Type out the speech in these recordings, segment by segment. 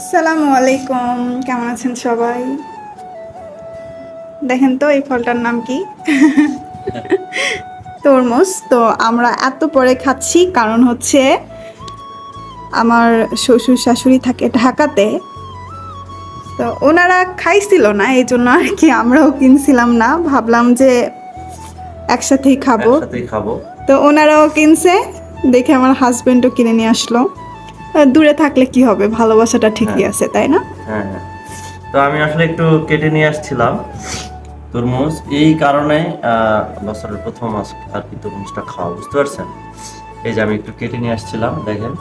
আসসালামু আলাইকুম। কেমন আছেন সবাই? দেখেন তো এই ফলটার নাম কি? তরমুজ। তো আমরা এত পরে খাচ্ছি কারণ হচ্ছে আমার শ্বশুর শাশুড়ি থাকে ঢাকাতে। তো ওনারা খাইছিল না এই জন্য আর কি আমরাও কিনছিলাম না। ভাবলাম যে একসাথেই খাব। তো ওনারাও কিনছে দেখে আমার হাজবেন্ডও কিনে নিয়ে আসলো। দূরে থাকলে কি হবে? ভালোবাসাটা ঠিকই আছে তাই না? হ্যাঁ হ্যাঁ। তো আমি আসলে একটু কেটে নিয়ে আসছিলাম তরমুজ। এই কারণে বছরের প্রথম আর কি তরমুজটা খাওয়া বুঝতে পারছেন? এই যে আমি একটু কেটে নিয়ে আসছিলাম দেখেন।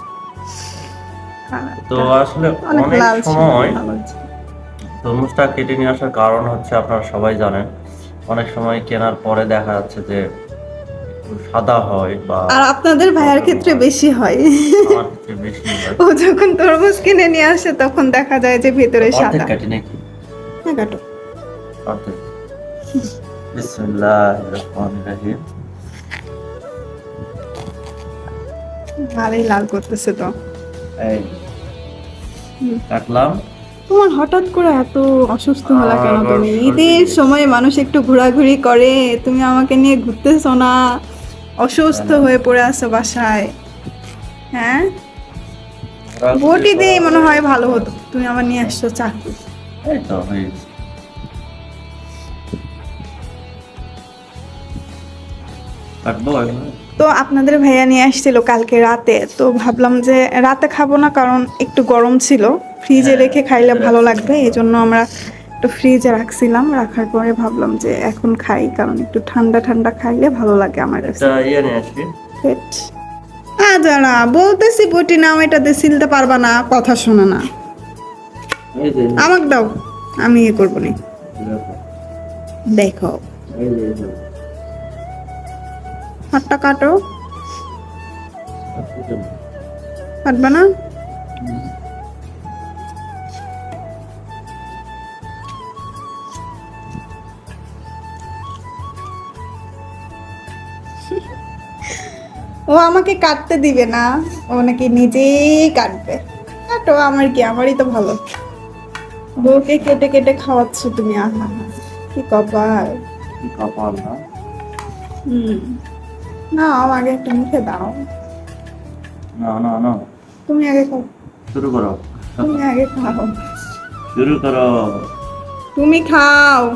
তো আসলে অনেক সময় তরমুজটা কেটে নিয়ে আসার কারণ হচ্ছে আপনারা সবাই জানেন অনেক সময় কেনার পরে দেখা যাচ্ছে যে সাদা হয় বা আর আপনাদের ভাইয়ের ক্ষেত্রে বেশি হয়। আমার ক্ষেত্রে বেশি হয়। ও যখন তরমুজ কিনে নিয়ে আসে তখন দেখা যায় যে ভেতরে অর্ধেক সাদা। কাটি নাকি? হ্যাঁ কাটো। অর্ধেক। রহিম। ভালোই লাল করতেছে তো। এই কাটলাম তোমার হঠাৎ করে এত অসুস্থ হলা কেন তুমি? ঈদের সময় মানুষ একটু ঘোরাঘুরি করে তুমি আমাকে নিয়ে ঘুরতেছো না। অসুস্থ হয়ে। পড়ে আছে বাসায়। হ্যাঁ? বটি দিয়ে মনে হয় ভালো হতো। তুমি আমার নিয়ে আসছো চাকু এই তো হয়ে গেছে। কাটবো এখন? তো আপনাদের ভাইয়া নিয়ে আসছিল কালকে রাতে। তো ভাবলাম যে রাতে খাব না কারণ একটু গরম ছিল। ফ্রিজে হ্যাঁ, রেখে খাইলে ভালো লাগবে এই জন্য আমরা একটু ফ্রিজে রাখছিলাম রাখার পরে ভাবলাম যে এখন খাই কারণ একটু ঠান্ডা ঠান্ডা খাইলে ভালো লাগে আমার কাছে। ইয়ে পেট আজারা বলতেছি বটি নাও এটাতে সিলতে পারবা না কথা শোনা না। এই আমাকে দাও আমি ইয়ে করব না। দেখো। হাতটা কাটো। কাটবা না? ও আমাকে কাটতে দিবে না। ও নাকি নিজেই কাটবে। কাটো আমার কি? আমারই তো ভালো। বউকে কেটে কেটে খাওয়াচ্ছ তুমি আহা কি কপাল। কি কপাল না? হুম। না আগে একটা মুখে দাও। না না না। তুমি আগে খাও। শুরু করো। তুমি আগে খাও। শুরু করো। তুমি খাও।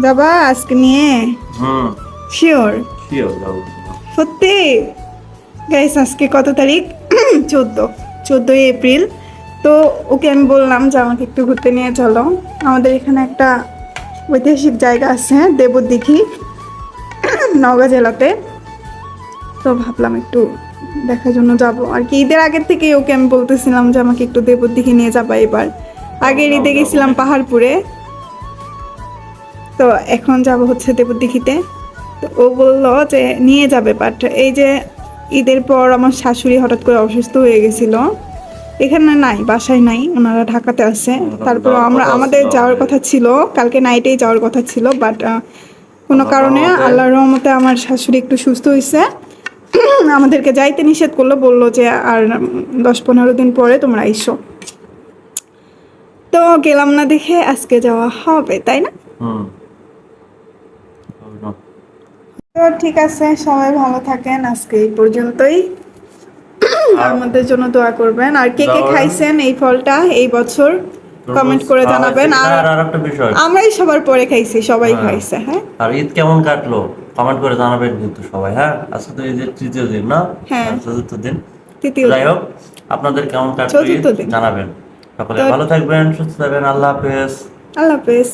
যাবা আজকে নিয়ে? হুম। শিওর সত্যি? গাইস আজকে কত তারিখ? চোদ্দ। চোদ্দোই এপ্রিল। তো ওকে আমি বললাম যে আমাকে একটু ঘুরতে নিয়ে চলো। আমাদের এখানে একটা ঐতিহাসিক জায়গা আছে দেবদিঘি নওগাঁ জেলাতে। তো ভাবলাম একটু দেখার জন্য যাব। আর কি ঈদের আগের থেকে ওকে আমি বলতেছিলাম যে আমাকে একটু দেবদিঘি নিয়ে যাবা এবার। আগের ঈদে গেছিলাম পাহাড়পুরে। তো এখন যাব হচ্ছে দেবদিঘিতে তো ও বলল যে নিয়ে যাবে বাট এই যে ঈদের পর আমার শাশুড়ি হঠাৎ করে অসুস্থ হয়ে গেছিল। এখানে নাই বাসায় নাই ওনারা ঢাকাতে আছে। তারপর আমরা আমাদের যাওয়ার কথা ছিল কালকে নাইটেই যাওয়ার কথা ছিল বাট কোনো কারণে আল্লাহর রহমতে আমার শাশুড়ি একটু সুস্থ হয়েছে আমাদেরকে যাইতে নিষেধ করল বলল যে আর দশ পনেরো দিন পরে তোমরা এসো। তো গেলাম না দেখে আজকে যাওয়া হবে তাই না হুম হবে না। তো ঠিক আছে সবাই ভালো থাকেন আজকে এই পর্যন্তই। আমাদের জন্য দোয়া করবেন। আর কে কে খাইছেন এই ফলটা এই বছর? কমেন্ট করে জানাবেন। আর আর একটা বিষয়। আমরাই সবার পরে খাইছি সবাই হ্যাঁ। খাইছে হ্যাঁ? আর ঈদ কেমন কাটলো? কমেন্ট করে জানাবেন কিন্তু সবাই হ্যাঁ? আজকে তো ঈদের তৃতীয় দিন না? হ্যাঁ। চতুর্থ দিন। তৃতীয় যাই হোক আপনাদের কেমন কাটলো। জানাবেন। সকলে ভালো থাকবেন সুস্থ থাকবেন। আল্লাহ হাফেজ। আল্লাহ হাফেজ।